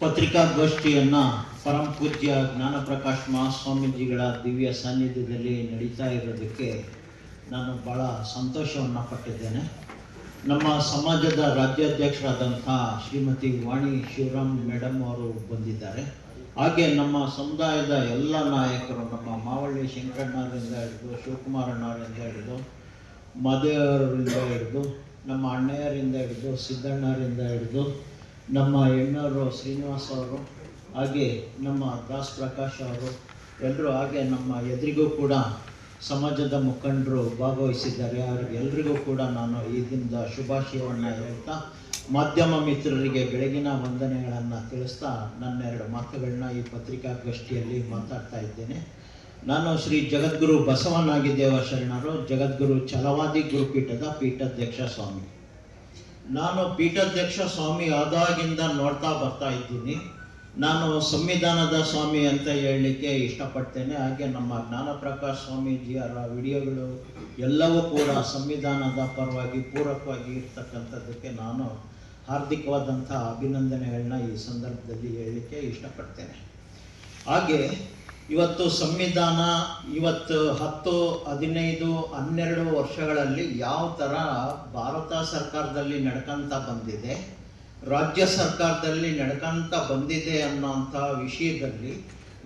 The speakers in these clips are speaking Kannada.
ಪತ್ರಿಕಾಗೋಷ್ಠಿಯನ್ನ ಪರಂ ಪೂಜ್ಯ ಜ್ಞಾನಪ್ರಕಾಶ್ ಮಹಾಸ್ವಾಮೀಜಿಗಳ ದಿವ್ಯ ಸಾನ್ನಿಧ್ಯದಲ್ಲಿ ನಡೀತಾ ಇರೋದಕ್ಕೆ ನಾನು ಬಹಳ ಸಂತೋಷವನ್ನು ಪಟ್ಟಿದ್ದೇನೆ. ನಮ್ಮ ಸಮಾಜದ ರಾಜ್ಯಾಧ್ಯಕ್ಷರಾದಂಥ ಶ್ರೀಮತಿ ವಾಣಿ ಶಿವರಾಮ್ ಮೇಡಮ್ ಅವರು ಬಂದಿದ್ದಾರೆ. ಹಾಗೆ ನಮ್ಮ ಸಮುದಾಯದ ಎಲ್ಲ ನಾಯಕರು, ನಮ್ಮ ಮಾವಳ್ಳಿ ಶಂಕರಣ್ಣರಿಂದ ಹಿಡಿದು ಶಿವಕುಮಾರಣ್ಣವರಿಂದ ಹಿಡಿದು ಮದುವೆಯವರಿಂದ ಹಿಡಿದು, ನಮ್ಮ ಅಣ್ಣಯ್ಯರಿಂದ ಹಿಡಿದು, ಸಿದ್ದಣ್ಣರಿಂದ ಹಿಡಿದು ನಮ್ಮ ಎಣ್ಣವರು ಶ್ರೀನಿವಾಸ್ ಅವರು ಹಾಗೆ ನಮ್ಮ ದಾಸ್ ಪ್ರಕಾಶ್ ಅವರು ಎಲ್ಲರೂ ಹಾಗೆ ನಮ್ಮ ಎದುರಿಗೂ ಕೂಡ ಸಮಾಜದ ಮುಖಂಡರು ಭಾಗವಹಿಸಿದ್ದಾರೆ. ಅವ್ರಿಗೆ ಎಲ್ರಿಗೂ ಕೂಡ ನಾನು ಈ ದಿನದ ಶುಭಾಶಯವನ್ನು ಹೇಳ್ತಾ, ಮಾಧ್ಯಮ ಮಿತ್ರರಿಗೆ ಬೆಳಗಿನ ವಂದನೆಗಳನ್ನು ತಿಳಿಸ್ತಾ ನನ್ನೆರಡು ಮಾತುಗಳನ್ನ ಈ ಪತ್ರಿಕಾಗೋಷ್ಠಿಯಲ್ಲಿ ಮಾತಾಡ್ತಾ ಇದ್ದೇನೆ. ನಾನು ಶ್ರೀ ಜಗದ್ಗುರು ಬಸವನಾಗಿದ್ದೇವ ಶರಣರು, ಜಗದ್ಗುರು ಚಲವಾದಿ ಗುರುಪೀಠದ ಪೀಠಾಧ್ಯಕ್ಷ ಸ್ವಾಮಿ. ನಾನು ಪೀಠಾಧ್ಯಕ್ಷ ಸ್ವಾಮಿ ಆದಾಗಿಂದ ನೋಡ್ತಾ ಬರ್ತಾ ಇದ್ದೀನಿ. ನಾನು ಸಂವಿಧಾನದ ಸ್ವಾಮಿ ಅಂತ ಹೇಳಲಿಕ್ಕೆ ಇಷ್ಟಪಡ್ತೇನೆ. ಹಾಗೆ ನಮ್ಮ ಜ್ಞಾನಪ್ರಕಾಶ್ ಸ್ವಾಮೀಜಿಯವರ ವಿಡಿಯೋಗಳು ಎಲ್ಲವೂ ಕೂಡ ಸಂವಿಧಾನದ ಪರವಾಗಿ ಪೂರಕವಾಗಿ ಇರ್ತಕ್ಕಂಥದ್ದಕ್ಕೆ ನಾನು ಹಾರ್ದಿಕವಾದಂಥ ಅಭಿನಂದನೆಗಳನ್ನ ಈ ಸಂದರ್ಭದಲ್ಲಿ ಹೇಳಲಿಕ್ಕೆ ಇಷ್ಟಪಡ್ತೇನೆ. ಹಾಗೆ ಇವತ್ತು ಸಂವಿಧಾನ ಇವತ್ತು ಹತ್ತು, ಹದಿನೈದು, ಹನ್ನೆರಡು ವರ್ಷಗಳಲ್ಲಿ ಯಾವ ಥರ ಭಾರತ ಸರ್ಕಾರದಲ್ಲಿ ನಡ್ಕೊಂತ ಬಂದಿದೆ, ರಾಜ್ಯ ಸರ್ಕಾರದಲ್ಲಿ ನಡ್ಕೊಂತ ಬಂದಿದೆ ಅನ್ನೋಂಥ ವಿಷಯದಲ್ಲಿ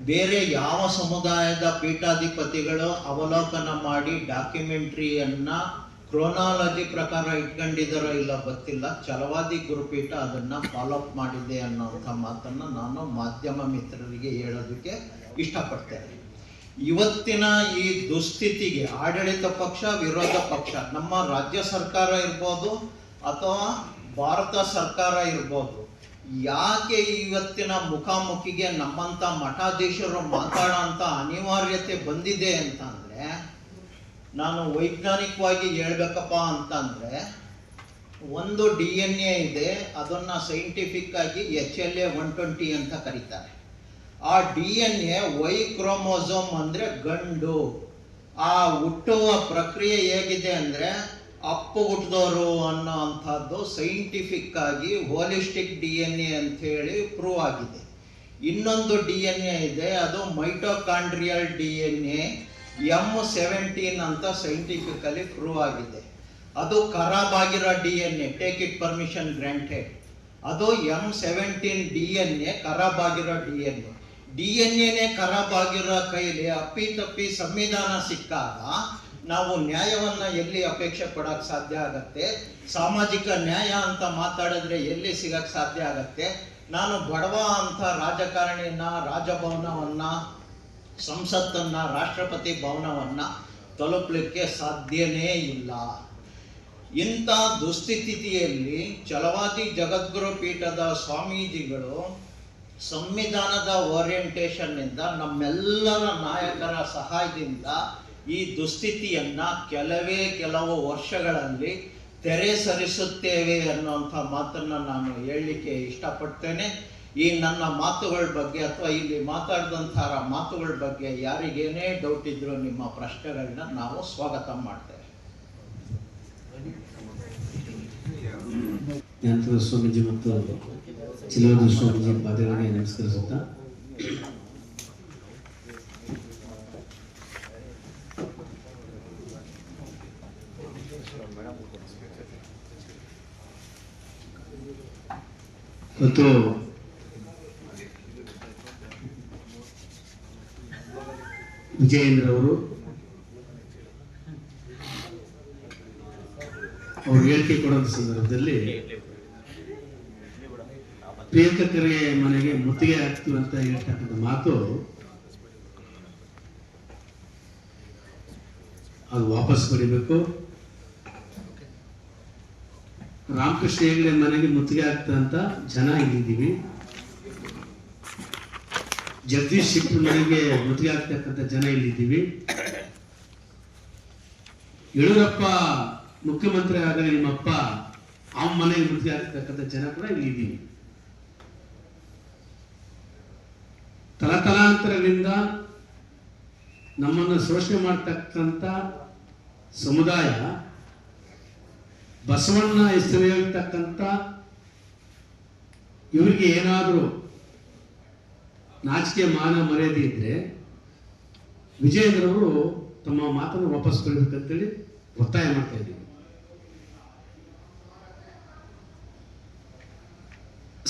ಬೇರೆ ಯಾವ ಸಮುದಾಯದ ಪೀಠಾಧಿಪತಿಗಳು ಅವಲೋಕನ ಮಾಡಿ ಡಾಕ್ಯುಮೆಂಟ್ರಿಯನ್ನ ಕ್ರೋನಾಲಜಿ ಪ್ರಕಾರ ಇಟ್ಕೊಂಡಿದ್ದಾರೋ ಇಲ್ಲ ಗೊತ್ತಿಲ್ಲ. ಛಲವಾದಿ ಗುರುಪೀಠ ಅದನ್ನ ಫಾಲೋ ಅಪ್ ಮಾಡಿದೆ ಅನ್ನೋಂಥ ಮಾತನ್ನ ನಾನು ಮಾಧ್ಯಮ ಮಿತ್ರರಿಗೆ ಹೇಳೋದಕ್ಕೆ ಇಷ್ಟಪಡ್ತೇನೆ. ಇವತ್ತಿನ ಈ ದುಸ್ಥಿತಿಗೆ ಆಡಳಿತ ಪಕ್ಷ, ವಿರೋಧ ಪಕ್ಷ, ನಮ್ಮ ರಾಜ್ಯ ಸರ್ಕಾರ ಇರ್ಬೋದು ಅಥವಾ ಭಾರತ ಸರ್ಕಾರ ಇರ್ಬೋದು, ಯಾಕೆ ಇವತ್ತಿನ ಮುಖಾಮುಖಿಗೆ ನಮ್ಮಂತ ಮಠಾಧೀಶರು ಮಾತಾಡೋ ಅಂತ ಅನಿವಾರ್ಯತೆ ಬಂದಿದೆ ಅಂತಂದ್ರೆ ನಾನು ವೈಜ್ಞಾನಿಕವಾಗಿ ಹೇಳ್ಬೇಕಪ್ಪ ಅಂತಂದ್ರೆ ಒಂದು ಡಿ ಎನ್ ಎ ಇದೆ, ಅದನ್ನ ಸೈಂಟಿಫಿಕ್ ಆಗಿ H L A one twenty ಅಂತ ಕರೀತಾರೆ. ಆ D N A Y chromosome ಅಂದ್ರೆ ಗಂಡು. ಆ ಹುಟ್ಟುವ ಪ್ರಕ್ರಿಯೆ ಹೇಗಿದೆ ಅಂದ್ರೆ ಅಪ್ಪು ಹುಟ್ಟಿದವರು ಅನ್ನೋ ಅಂಥದ್ದು ಸೈಂಟಿಫಿಕ್ ಆಗಿ ಹೋಲಿಸ್ಟಿಕ್ ಡಿ ಎನ್ ಎ ಅಂತ ಹೇಳಿ ಪ್ರೂವ್ ಆಗಿದೆ. ಇನ್ನೊಂದು ಡಿ ಎನ್ ಎ ಇದೆ, ಅದು mitochondrial D N A M seventeen ಅಂತ ಸೈಂಟಿಫಿಕಲಿ ಪ್ರೂವ್ ಆಗಿದೆ. ಅದು ಖರಾಬ್ ಆಗಿರೋ D N A take it permission granted ಅದು M seventeen D N A ಖರಾಬ್ ಆಗಿರೋ D N A. D N ಎನೇ ಖರಾಬ್ ಆಗಿರೋ ಕೈಲಿ ಅಪ್ಪಿ ತಪ್ಪಿ ಸಂವಿಧಾನ ಸಿಕ್ಕಾಗ ನಾವು ನ್ಯಾಯವನ್ನ ಎಲ್ಲಿ ಅಪೇಕ್ಷೆ ಕೊಡೋಕೆ ಸಾಧ್ಯ ಆಗತ್ತೆ? ಸಾಮಾಜಿಕ ನ್ಯಾಯ ಅಂತ ಮಾತಾಡಿದ್ರೆ ಎಲ್ಲಿ ಸಿಗಕ್ ಸಾಧ್ಯ ಆಗತ್ತೆ? ನಾನು ಬಡವ ಅಂತ ರಾಜಕಾರಣಿನ ರಾಜಭವನವನ್ನ ಸಂಸತ್ತನ್ನ, ರಾಷ್ಟ್ರಪತಿ ಭವನವನ್ನ ತಲುಪಲಿಕ್ಕೆ ಸಾಧ್ಯನೇ ಇಲ್ಲ. ಇಂಥ ದುಸ್ಥಿತಿಯಲ್ಲಿ ಛಲವಾದಿ ಜಗದ್ಗುರು ಪೀಠದ ಸ್ವಾಮೀಜಿಗಳು ಸಂವಿಧಾನದ ಓರಿಯೆಂಟೇಷನ್ನಿಂದ ನಮ್ಮೆಲ್ಲರ ನಾಯಕರ ಸಹಾಯದಿಂದ ಈ ದುಸ್ಥಿತಿಯನ್ನ ಕೆಲವೇ ಕೆಲವು ವರ್ಷಗಳಲ್ಲಿ ತೆರೆ ಸರಿಸುತ್ತೇವೆ ಅನ್ನುವಂಥ ಮಾತನ್ನ ನಾನು ಹೇಳಲಿಕ್ಕೆ ಇಷ್ಟಪಡ್ತೇನೆ. ಈ ನನ್ನ ಮಾತುಗಳ ಬಗ್ಗೆ ಅಥವಾ ಇಲ್ಲಿ ಮಾತಾಡಿದಂಥ ಮಾತುಗಳ ಬಗ್ಗೆ ಯಾರಿಗೇನೇ ಡೌಟ್ ಇದ್ರೂ ನಿಮ್ಮ ಪ್ರಶ್ನೆಗಳನ್ನ ನಾವು ಸ್ವಾಗತ ಮಾಡ್ತೇವೆ. ಜ್ಞಾನಪುರ ಸ್ವಾಮೀಜಿ ಮತ್ತು ಚಿಲವದ ಸ್ವಾಮೀಜಿ ಪಾದಗಳಿಗೆ ನಮಸ್ಕರಿಸುತ್ತಾ. ಮತ್ತು ವಿಜಯೇಂದ್ರ ಅವರು ಹೇಳಿಕೆ ಕೊಡೋದ ಸಂದರ್ಭದಲ್ಲಿ ಪ್ರಿಯಕರಿಗೆ ಮನೆಗೆ ಮುತ್ತಿಗೆ ಹಾಕ್ತೀವಿ ಅಂತ ಹೇಳ್ತಕ್ಕಂಥ ಮಾತು ಅದು ವಾಪಸ್ ಪಡಿಬೇಕು ರಾಮಕೃಷ್ಣ ಹೆಗಡೆ ಮನೆಗೆ ಮುತ್ತಿಗೆ ಹಾಕ್ತಂತ ಜನ ಇಲ್ಲಿದ್ದೀವಿ. ಜಗದೀಶ್ ಶಿಪ್ರ ಮನೆಗೆ ಮದುವೆ ಆಗ್ತಕ್ಕಂಥ ಜನ ಇಲ್ಲಿದ್ದೀವಿ ಯಡಿಯೂರಪ್ಪ ಮುಖ್ಯಮಂತ್ರಿ ಆದರೆ ನಿಮ್ಮಪ್ಪ ಆ ಮನೆಗೆ ಮದುವೆ ಆಗ್ತಕ್ಕಂಥ ಜನ ಕೂಡ ಇಲ್ಲಿದ್ದೀವಿ. ತಲತಲಾಂತರದಿಂದ ನಮ್ಮನ್ನು ಶೋಷಣೆ ಮಾಡ್ತಕ್ಕಂಥ ಸಮುದಾಯ ಬಸವಣ್ಣ ಹೆಸರು ಹೇಳ್ತಕ್ಕಂಥ, ಇವರಿಗೆ ಏನಾದರೂ ನಾಚಿಕೆ ಮಾನ ಮರ್ಯಾದೆ ಇದ್ರೆ ವಿಜಯೇಂದ್ರವರು ತಮ್ಮ ಮಾತನ್ನು ವಾಪಸ್ ಪಡಿಬೇಕಂತೇಳಿ ಒತ್ತಾಯ ಮಾಡ್ತಾ ಇದ್ದೀವಿ.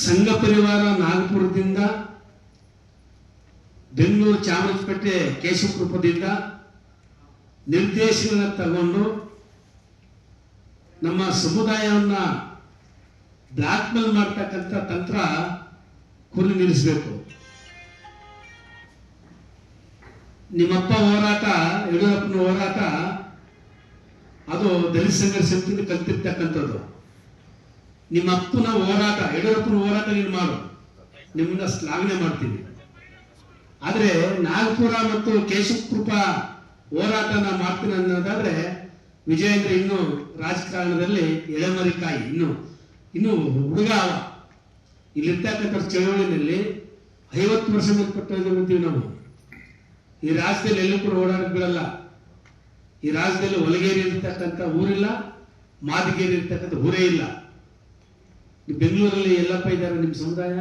ಸಂಘ ಪರಿವಾರ ನಾಗಪುರದಿಂದ, ಬೆಂಗಳೂರು ಚಾಮರಾಜಪೇಟೆ ಕೇಶವಕೃಪದಿಂದ ನಿರ್ದೇಶನ ತಗೊಂಡು ನಮ್ಮ ಸಮುದಾಯವನ್ನ ಬ್ಲಾಕ್ ಮೇಲ್ ಮಾಡ್ತಕ್ಕಂಥ ತಂತ್ರ ಕುರಿ ನಿಲ್ಲಿಸಬೇಕು. ನಿಮ್ಮಪ್ಪ ಹೋರಾಟ, ಯಡಿಯೂರಪ್ಪನ ಹೋರಾಟ, ಅದು ದಲಿತ ಸಂಘರ್ಷ ಸಮಿತಿಯಿಂದ ಕಲ್ತಿರ್ತಕ್ಕಂಥದ್ದು. ನಿಮ್ಮ ಅಪ್ಪನ ಹೋರಾಟ, ಯಡಿಯೂರಪ್ಪನ ಹೋರಾಟ ನೀನು ಮಾಡು. ನಿಮ್ಮನ್ನ ಶ್ಲಾಘನೆ ಮಾಡ್ತೀನಿ ಆದರೆ ನಾಗಪುರ ಮತ್ತು ಕೇಶವಕೃಪ ಹೋರಾಟನ ಮಾಡ್ತೀನಿ ಅನ್ನೋದಾದ್ರೆ ವಿಜಯೇಂದ್ರ ಇನ್ನು ರಾಜಕಾರಣದಲ್ಲಿ ಎಳೆಮರಿಕಾಯಿ ಇನ್ನು ಇನ್ನು ಹುಡುಗ ಅವ. ಇಲ್ಲಿರ್ತಕ್ಕಂಥ ಚಳವಳಿಯಲ್ಲಿ ಐವತ್ತು ವರ್ಷ ಮೇಲ್ಪಟ್ಟಿದ್ದೀವಿ ನಾವು. ಈ ರಾಜ್ಯದಲ್ಲಿ ಎಲ್ಲೂ ಕೂಡ ಓಡಾಡಕ್ ಬಿಡಲ್ಲ. ಈ ರಾಜ್ಯದಲ್ಲಿ ಹೊಲಗೇರಿ ಇರ್ತಕ್ಕಂಥ ಊರಿಲ್ಲ, ಮಾದಿಗೇರಿ ಇರ್ತಕ್ಕಂಥ ಊರೇ ಇಲ್ಲ. ಬೆಂಗಳೂರಲ್ಲಿ ಎಲ್ಲಪ್ಪ ಇದ್ದಾರೆ ನಿಮ್ಮ ಸಮುದಾಯ?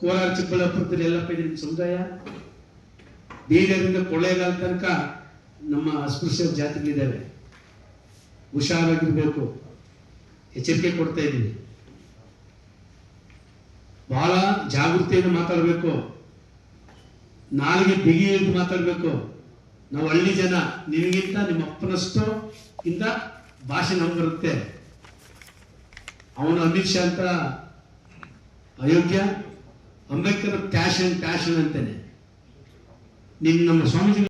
ಕೋಲಾರ, ಚಿಕ್ಕಬಳ್ಳಾಪುರದಲ್ಲಿ ಎಲ್ಲಪ್ಪ ಇದೆ ನಿಮ್ಮ ಸಮುದಾಯ? ಬೀದರಿಂದ ಕೊಳ್ಳೇಗಾಲ ತನಕ ನಮ್ಮ ಅಸ್ಪೃಶ್ಯ ಜಾತಿಗಳಿದ್ದಾವೆ. ಹುಷಾರಾಗಿರ್ಬೇಕು. ಎಚ್ಚರಿಕೆ ಕೊಡ್ತಾ ಇದ್ದೀನಿ. ಬಹಳ ಜಾಗೃತಿಯನ್ನು ಮಾತಾಡಬೇಕು. ನಾಲಿಗೆ ಅಂತ ಮಾತಾಡಬೇಕು ನಾವು ಹಳ್ಳಿ ಜನ, ನಿಮಗಿಂತ ನಿಮ್ಮ ಅಪ್ಪನಷ್ಟು ಇಂದ ಭಾಷೆ ನಮ್ಗೆ ಬರುತ್ತೆ. ಅವನು ಅಮಿತ್ ಶಾ ಅಂತ ಅಯೋಗ್ಯ, ಅಂಬೇಡ್ಕರ್ ಪ್ಯಾಷನ್ ಪ್ಯಾಷನ್ ಅಂತಾನೆ. ನಿಮ್ಮ ನಮ್ಮ ಸ್ವಾಮೀಜಿ